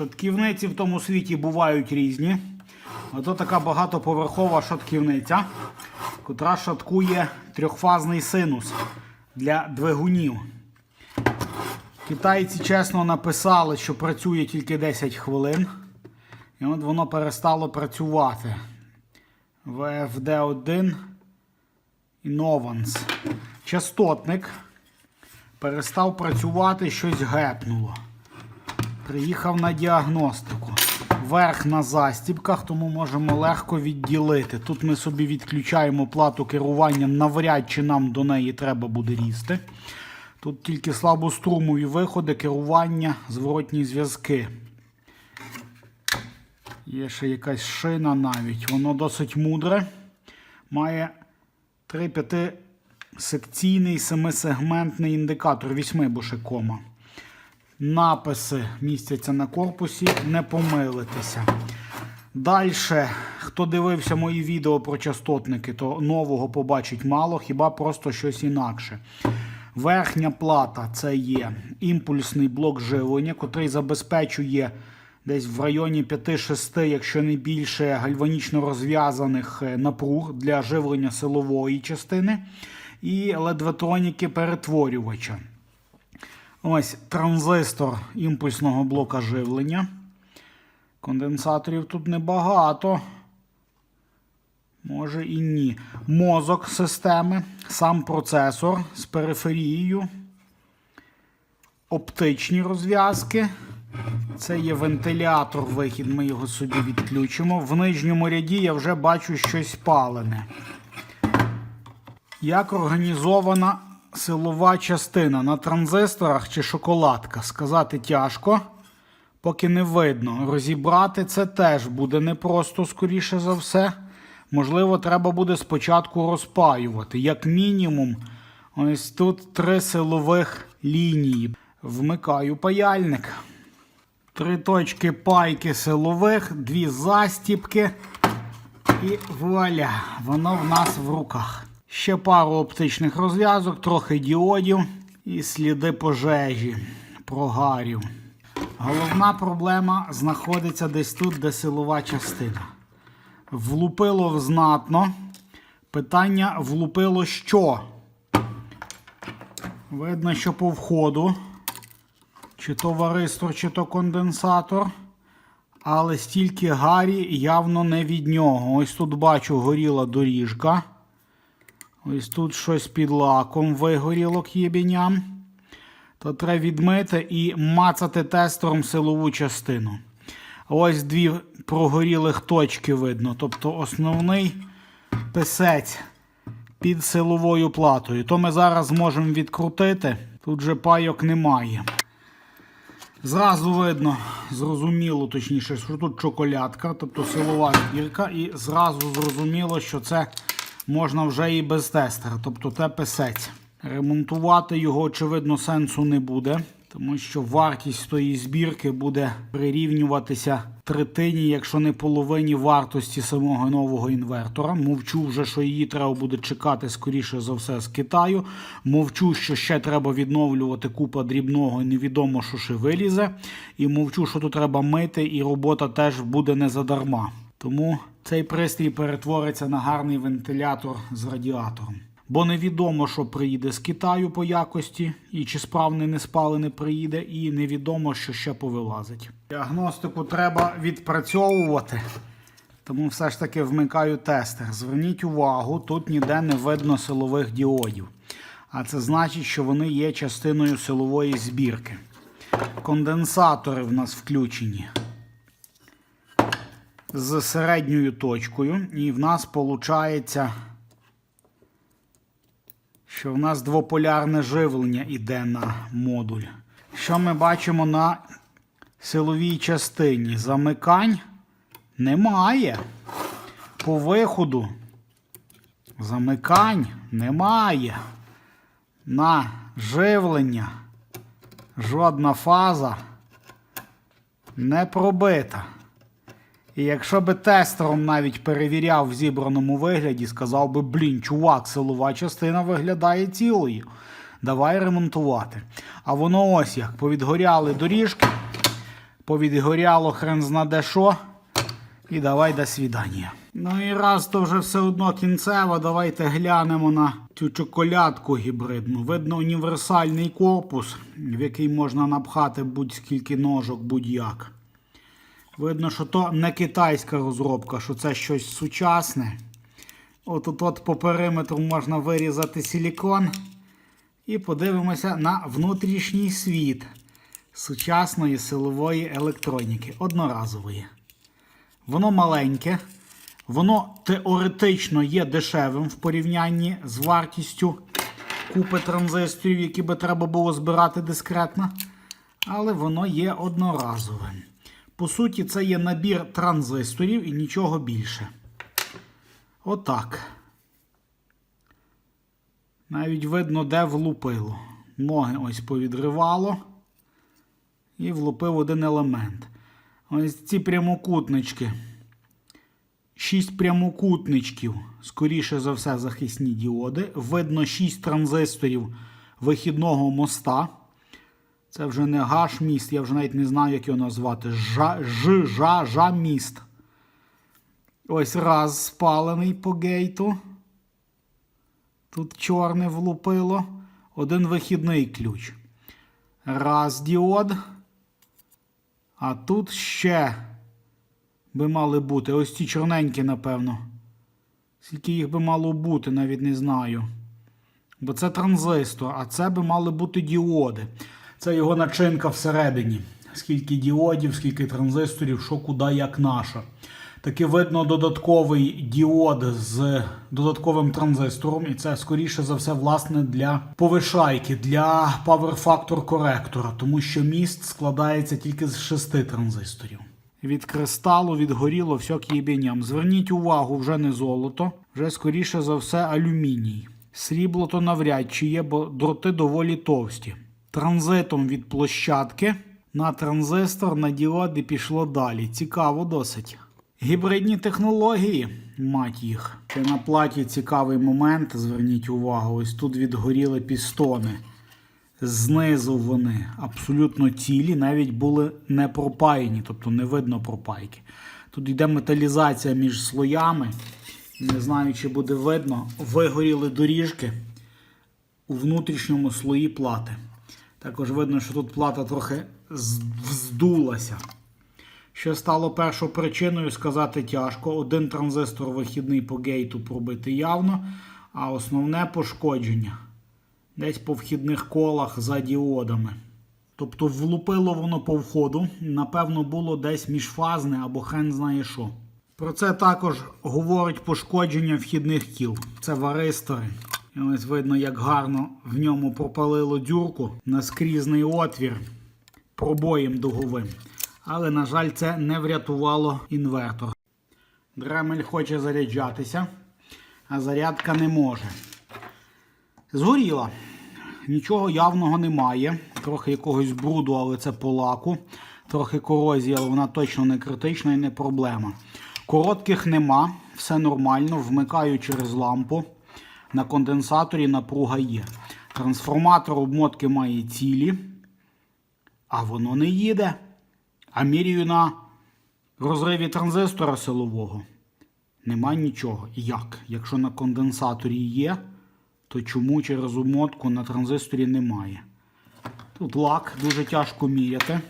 Шатківниці в тому світі бувають різні. Ото така багатоповерхова шатківниця, котра шаткує трьохфазний синус для двигунів. Китайці чесно написали, що працює тільки 10 хвилин. І от воно перестало працювати. VFD1 Innovance. Частотник перестав працювати, щось гепнуло. Приїхав на діагностику. Верх на застібках, тому можемо легко відділити. Тут ми собі відключаємо плату керування, навряд чи нам до неї треба буде різти. Тут тільки слабострумові виходи, керування, зворотні зв'язки. Є ще якась шина навіть. Воно досить мудре. Має 3-5 секційний семисегментний індикатор, 8 бо ще кома. Написи містяться на корпусі, не помилитися. Далі, хто дивився мої відео про частотники, то нового побачить мало, хіба просто щось інакше. Верхня плата це є імпульсний блок живлення, котрий забезпечує десь в районі 5-6, якщо не більше, гальванічно розв'язаних е, напруг для живлення силової частини і ледветроніки перетворювача. Ось транзистор імпульсного блока живлення. Конденсаторів тут небагато. Може і ні. Мозок системи, сам процесор з периферією, оптичні розв'язки. Це є вентилятор, вихід, ми його собі відключимо. В нижньому ряді я вже бачу щось палене. Як організована силова частина на транзисторах чи шоколадка? Сказати тяжко, поки не видно. Розібрати це теж буде непросто, скоріше за все. Можливо, треба буде спочатку розпаювати. Як мінімум, ось тут три силових лінії. Вмикаю паяльник. Три точки пайки силових, дві застіпки. І вуаля, воно в нас в руках. Ще пару оптичних розв'язок, трохи діодів і сліди пожежі, прогарів. Головна проблема знаходиться десь тут, де силова частина. Влупило знатно. Питання влупило що? Видно, що по входу. Чи то варистор, чи то конденсатор. Але стільки гарі явно не від нього. Ось тут бачу горіла доріжка. Ось тут щось під лаком вигоріло к єбіням. То треба відмити і мацати тестером силову частину. Ось дві прогорілих точки видно. Тобто основний писець під силовою платою. То ми зараз можемо відкрутити. Тут же пайок немає. Зразу видно, зрозуміло, точніше, що тут чоколядка, тобто силова збірка, і зразу зрозуміло, що це можна вже і без тестера, тобто те писець. Ремонтувати його, очевидно, сенсу не буде, тому що вартість тої збірки буде прирівнюватися третині, якщо не половині вартості самого нового інвертора. Мовчу вже, що її треба буде чекати скоріше за все з Китаю. Мовчу, що ще треба відновлювати купа дрібного невідомо, що ще вилізе. І мовчу, що тут треба мити, і робота теж буде не задарма. Тому цей пристрій перетвориться на гарний вентилятор з радіатором. Бо невідомо, що приїде з Китаю по якості, і чи справний не спалений приїде, і невідомо, що ще повилазить. Діагностику треба відпрацьовувати, тому все ж таки вмикаю тестер. Зверніть увагу, тут ніде не видно силових діодів. А це значить, що вони є частиною силової збірки. Конденсатори в нас включені з середньою точкою, і в нас виходить що в нас двополярне живлення йде на модуль. Що ми бачимо на силовій частині? Замикань немає. По виходу замикань немає. На живлення жодна фаза не пробита. І якщо би тестером навіть перевіряв в зібраному вигляді, сказав би, блін, чувак, силова частина виглядає цілою. Давай ремонтувати. А воно ось як повідгоряли доріжки, повідгоряло хрен знаде що. І давай до свідання. Ну і раз то вже все одно кінцево, давайте глянемо на цю чоколядку гібридну. Видно універсальний корпус, в який можна напхати будь-скільки ножок, будь-як. Видно, що то не китайська розробка, що це щось сучасне. От от, по периметру можна вирізати силікон. І подивимося на внутрішній світ сучасної силової електроніки, одноразової. Воно маленьке, воно теоретично є дешевим в порівнянні з вартістю купи транзисторів, які би треба було збирати дискретно. Але воно є одноразовим. По суті, це є набір транзисторів і нічого більше. Отак. Навіть видно, де влупило. Ноги ось повідривало. І влупив один елемент. Ось ці прямокутнички. Шість прямокутничків, скоріше за все, захисні діоди. Видно 6 транзисторів вихідного моста. Це вже не гаш міст, я вже навіть не знаю, як його назвати. Жа, ж, жа, жа міст. Ось раз спалений по гейту. Тут чорне влупило. Один вихідний ключ. Раз діод. А тут ще би мали бути. Ось ці чорненькі, напевно. Скільки їх би мало бути, навіть не знаю. Бо це транзистор, а це би мали бути діоди. Це його начинка всередині. Скільки діодів, скільки транзисторів, що куди, як наша. Таки видно додатковий діод з додатковим транзистором, і це, скоріше за все, власне, для повишайки, для Factor коректора, тому що міст складається тільки з шести транзисторів. Від кристалу відгоріло все к'єбіням. Зверніть увагу, вже не золото, вже скоріше за все алюміній. Срібло то навряд чи є, бо дроти доволі товсті. Транзитом від площадки на транзистор на діоди пішло далі. Цікаво досить. Гібридні технології, мать їх. Ще на платі цікавий момент. Зверніть увагу, ось тут відгоріли пістони. Знизу вони абсолютно цілі, навіть були не пропаяні, тобто не видно пропайки. Тут йде металізація між слоями. Не знаю, чи буде видно. Вигоріли доріжки у внутрішньому слої плати. Також видно, що тут плата трохи вздулася. Що стало першою причиною, сказати тяжко. Один транзистор вихідний по гейту пробити явно, а основне пошкодження десь по вхідних колах за діодами. Тобто влупило воно по входу, напевно, було десь міжфазне або хрен знає що. Про це також говорить пошкодження вхідних кіл. Це варистори. І ось видно, як гарно в ньому пропалило дюрку на скрізний отвір пробоєм дуговим. Але, на жаль, це не врятувало інвертор. Дремель хоче заряджатися, а зарядка не може. Згоріла. Нічого явного немає. Трохи якогось бруду, але це по лаку. Трохи корозії, але вона точно не критична і не проблема. Коротких нема, все нормально. Вмикаю через лампу. На конденсаторі напруга є. Трансформатор обмотки має цілі, а воно не їде. А міряю на розриві транзистора силового. Нема нічого. Як? Якщо на конденсаторі є, то чому через умотку на транзисторі немає? Тут лак дуже тяжко міряти.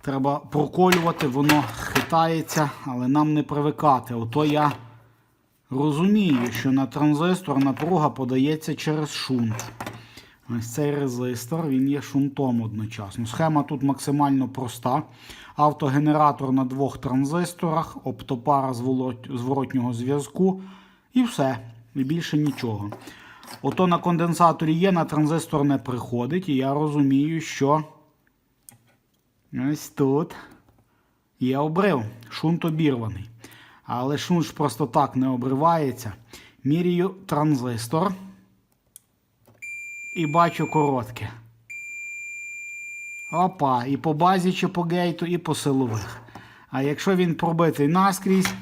Треба проколювати, воно хитається, але нам не привикати. Ото я розумію, що на транзистор напруга подається через шунт. Ось цей резистор, він є шунтом одночасно. Схема тут максимально проста. Автогенератор на двох транзисторах, оптопара зворотнього зв'язку. І все. І більше нічого. Ото на конденсаторі є, на транзистор не приходить. І я розумію, що ось тут є обрив. Шунт обірваний. Але шунт ж просто так не обривається. Міряю транзистор і бачу коротке. Опа, і по базі чи по гейту, і по силових. А якщо він пробитий наскрізь,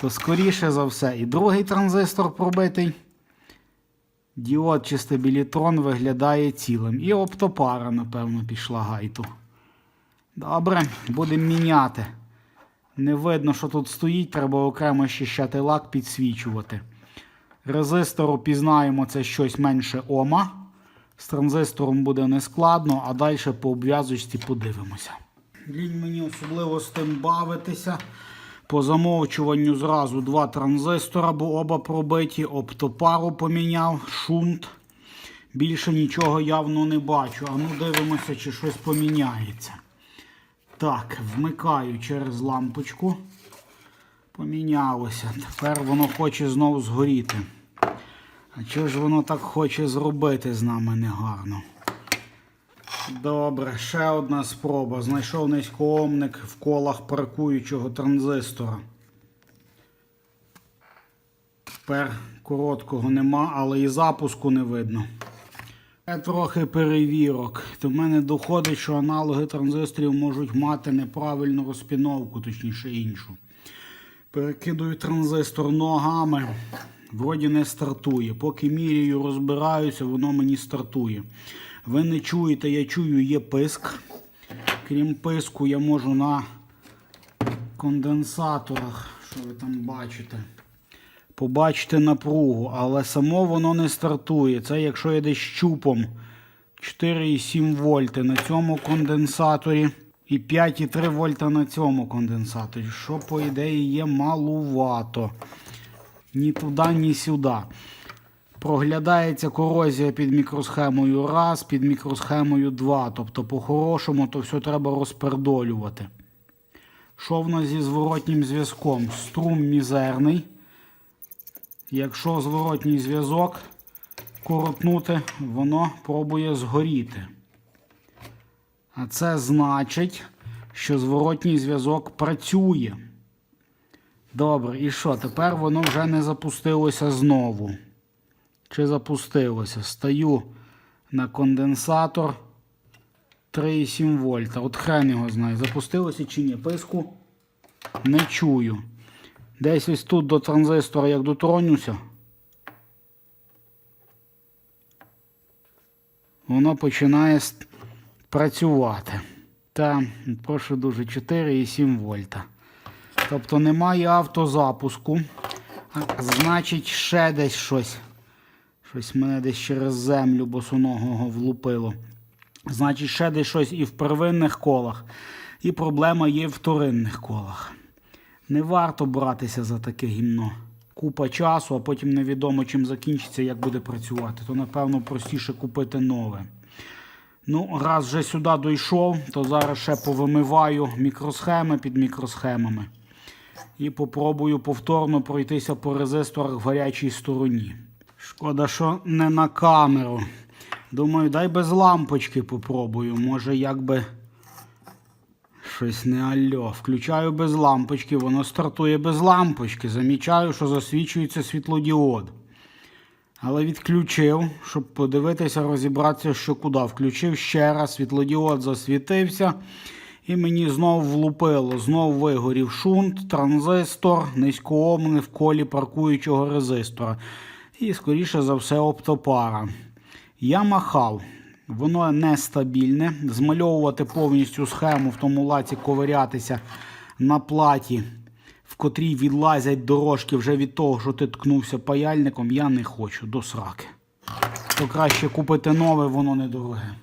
то скоріше за все і другий транзистор пробитий. Діод чи стабілітрон виглядає цілим. І оптопара, напевно, пішла гайту. Добре, будемо міняти. Не видно, що тут стоїть, треба окремо щищати лак, підсвічувати. Резистору пізнаємо це щось менше Ома. З транзистором буде нескладно, а далі по обв'язочці подивимося. Лінь мені особливо з тим бавитися. По замовчуванню зразу два транзистора, бо оба пробиті, оптопару поміняв, шунт. Більше нічого явно не бачу. А ну дивимося, чи щось поміняється. Так, вмикаю через лампочку. Помінялося. Тепер воно хоче знову згоріти. А чого ж воно так хоче зробити з нами негарно? Добре, ще одна спроба. Знайшов низькоомник в колах паркуючого транзистора. Тепер короткого нема, але і запуску не видно. Трохи перевірок. До мене доходить, що аналоги транзисторів можуть мати неправильну розпіновку, точніше іншу. Перекидую транзистор ногами, вроді не стартує. Поки міряю, розбираюся, воно мені стартує. Ви не чуєте, я чую, є писк. Крім писку, я можу на конденсаторах, що ви там бачите, побачити напругу, але само воно не стартує. Це якщо десь щупом 4,7 вольти на цьому конденсаторі і 5,3 вольта на цьому конденсаторі, що, по ідеї, є малувато. Ні туди, ні сюди. Проглядається корозія під мікросхемою раз, під мікросхемою 2. Тобто, по-хорошому, то все треба розпердолювати. Що в нас зі зворотнім зв'язком? Струм мізерний. Якщо зворотній зв'язок коротнути, воно пробує згоріти. А це значить, що зворотній зв'язок працює. Добре, і що? Тепер воно вже не запустилося знову. Чи запустилося? Стаю на конденсатор 3,7 вольта. От хрен його знає, запустилося чи ні. Писку не чую. Десь ось тут до транзистора як дотронюся. Воно починає працювати. Та, прошу дуже, 4,7 вольта. Тобто немає автозапуску. Значить, ще десь щось. Щось мене десь через землю босоногого влупило. Значить, ще десь щось і в первинних колах, і проблема є в вторинних колах. Не варто братися за таке гімно. Купа часу, а потім невідомо чим закінчиться, як буде працювати. То, напевно, простіше купити нове. Ну, раз вже сюди дійшов, то зараз ще повимиваю мікросхеми під мікросхемами. І попробую повторно пройтися по резисторах в гарячій стороні. Шкода, що не на камеру. Думаю, дай без лампочки попробую. Може, якби щось не альо. Включаю без лампочки, воно стартує без лампочки. Замічаю, що засвічується світлодіод. Але відключив, щоб подивитися, розібратися, що куди. Включив ще раз, світлодіод засвітився. І мені знову влупило. Знову вигорів шунт, транзистор, низькоомний в колі паркуючого резистора. І, скоріше за все, оптопара. Я махав. Воно нестабільне. Змальовувати повністю схему в тому лаці, ковирятися на платі, в котрій відлазять дорожки вже від того, що ти ткнувся паяльником, я не хочу до сраки. То краще купити нове, воно недороге.